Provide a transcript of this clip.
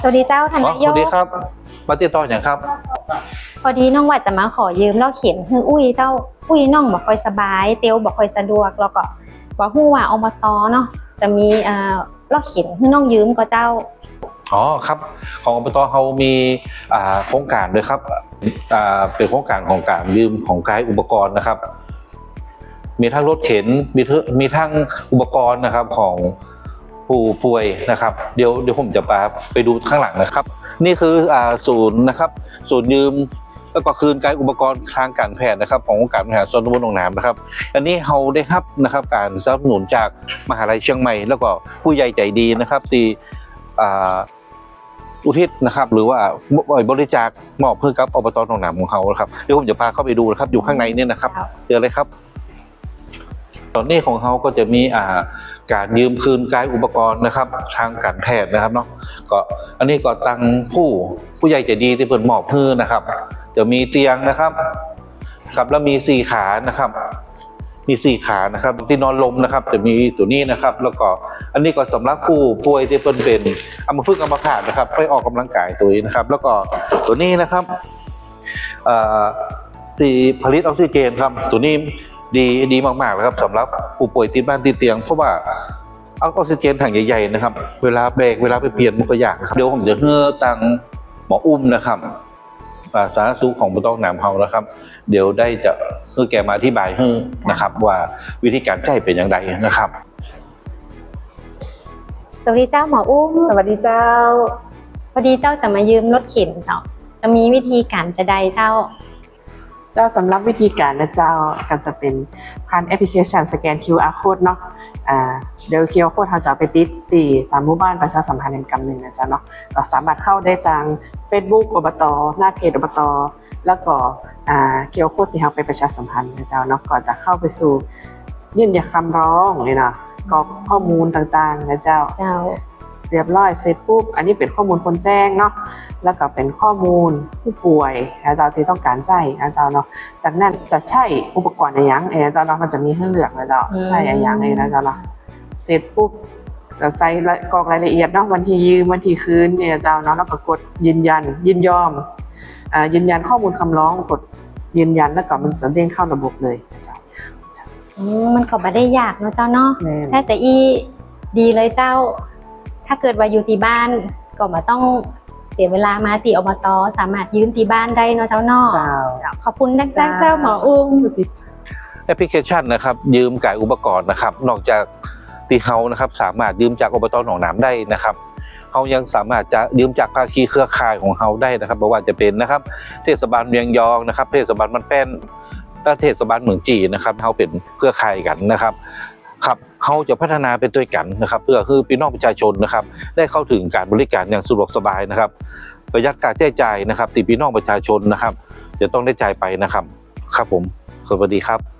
สวัสดีเจ้าท่านนายกสวัสดีครับมาติดต่ออย่างครับ พอดีน้องวัดจะมาขอยืมเล่าเขียนคืออุ้ยเจ้าอุ้ยน้องบอกค่อยสบาย เตียวบอกค่อยสะดวกแล้วก็บอกหู้ว่าอมตเนาะจะมีเอ่อล่าเขียนคือน้องยืมก็เจ้า อ๋อครับของอบตเขามีโครงการด้วยครับเป็นโครงการของการยืมของกายอุปกรณ์นะครับ มีทั้งรถเข็นมีมีทั้งอุปกรณ์นะครับของผู้ป่วยนะครับ เดี๋ยวเดี๋ยวผมจะพาไปดูข้างหลังนะครับ นี่คือศูนย์นะครับ ศูนย์ยืมแล้วก็คืนการอุปกรณ์ทางการแพทย์นะครับ ขององค์การบริหารส่วนตำบลหนองน้ำนะครับ อันนี้เราได้รับนะครับ การสนับสนุนจากมหาลัยเชียงใหม่ แล้วก็ผู้ใหญ่ใจดีนะครับที่ อ่าอุทิศนะครับ หรือว่าบริจาคมอบเพื่อกับอบตหนองน้ำของเขานะครับเดี๋ยวผมจะพาเข้าไปดูนะครับ อยู่ข้างในเนี่ยนะครับครับเจอเลยครับ ตอนนี้ของเขาก็จะมีอ่าการยืมคืนกายอุปกรณ์นะครับ ทางการแพทย์นะครับเนาะก็อันนี้ก็ตังผู้ผู้ใหญ่ใจดีที่เปิดมอบเพื่อนะครับ จะมีเตียงนะครับ ครับแล้วมีสี่ขานะครับ มีสี่ขานะครับที่นอนลมนะครับจะมีตัวนี้นะครับ แล้วก็อันนี้ก็สำหรับผู้ป่วยที่เป็นเป็นอัมพฤกษ์อัมพาตนะครับไปออกกำลังกายตัวนี้นะครับ แล้วก็ตัวนี้นะครับเอ่อที่ผลิตออกซิเจนครับ ตัวนี้ดีดีมากๆนะครับสำหรับผู้ป่วยติดบ้านติดเตียงเพราะว่าเอาออกซิเจนถังใหญ่ๆนะครับ เวลาเบรกเวลาไปเปลี่ยนมันก็ยากครับเดี๋ยวผมจะเฮือตังหมออุ้มนะครับ สาธารณสุขของบุตรหนามเฮานะครับ เดี๋ยวได้จะคือแกมาอธิบายให้นะครับ ว่าวิธีการใช้เป็นอย่างไรนะครับ สวัสดีเจ้าหมออุ้มสวัสดีเจ้า พอดีเจ้าจะมายืมรถเข็นเจ้าจะมีวิธีการจะใดเจ้า เจ้าสำหรับวิธีการนะเจ้าก็จะเป็นผ่านแอปพลิเคชันสแกน QR code เนาะ เดี๋ยว QR code เราจะเอาไปติดตีตามหมู่บ้านประชาสัมพันธ์กรรมหนึ่งนะจ๊ะเนาะสามารถเข้าได้ทาง Facebook อบตหน้าเพจอบตแล้วก็อ่า QR code ที่เขาไปประชาสัมพันธ์นะจ๊ะเนาะก็จะเข้าไปสู่ยื่นยาคำร้องเลยเนาะกรอกข้อมูลต่างๆนะเจ้าเจ้า เรียบร้อยเสร็จปุ๊บอันนี้เป็นข้อมูลคนแจ้งเนาะแล้วก็เป็นข้อมูลผู้ป่วยอาจารย์ที่ต้องการใช้อาจารย์เนาะจากนั้นจะใช้อุปกรณ์อะไรอย่างเอออาจารย์เนาะมันจะมีให้เลือกนะเจ้าอืมใช้อะไรอย่างเองนะเจ้าเนาะเสร็จปุ๊บจะใส่กรอกรายละเอียดเนาะวันที่ยืมวันที่คืนเนี่ยเจ้าเนาะแล้วก็กดยืนยัน ยินยอมอ่ายืนยันข้อมูลคำร้องกดยืนยันแล้วก็มันจะเด้งเข้าระบบเลยเจ้าอืมมันก็ไม่ได้ยากเนาะเจ้าเนาะแม่นแค่แต่อีดีเลยเจ้า ถ้าเกิดว่าอยู่ที่บ้านก็มาต้องเสียเวลามาตีอบตสามารถยืมที่บ้านได้เนาะเจ้าเนาะเจ้าขอบคุณนักจ้างเจ้าหมออุ้มแอปพลิเคชันนะครับ ยืมกายอุปกรณ์นะครับ นอกจากที่เฮานะครับ สามารถยืมจากอบตหนองน้ำได้นะครับเฮายังสามารถจะยืมจากภาคีเครือข่ายของเฮาได้นะครับไม่ว่าจะเป็นนะครับ เทศบาลเวียงยองนะครับ เทศบาลมันแป้นและเทศบาลเมืองจีนนะครับเฮาเป็นเครือข่ายกันนะครับ ครับ เขาจะพัฒนาเป็นตัวกันนะครับ เพื่อคือพี่น้องประชาชนนะครับ ได้เข้าถึงการบริการอย่างสะดวกสบายนะครับ ประหยัดการใช้จ่ายนะครับที่พี่น้องประชาชนนะครับ จะต้องได้จ่ายไปนะครับ ครับผมสวัสดีครับ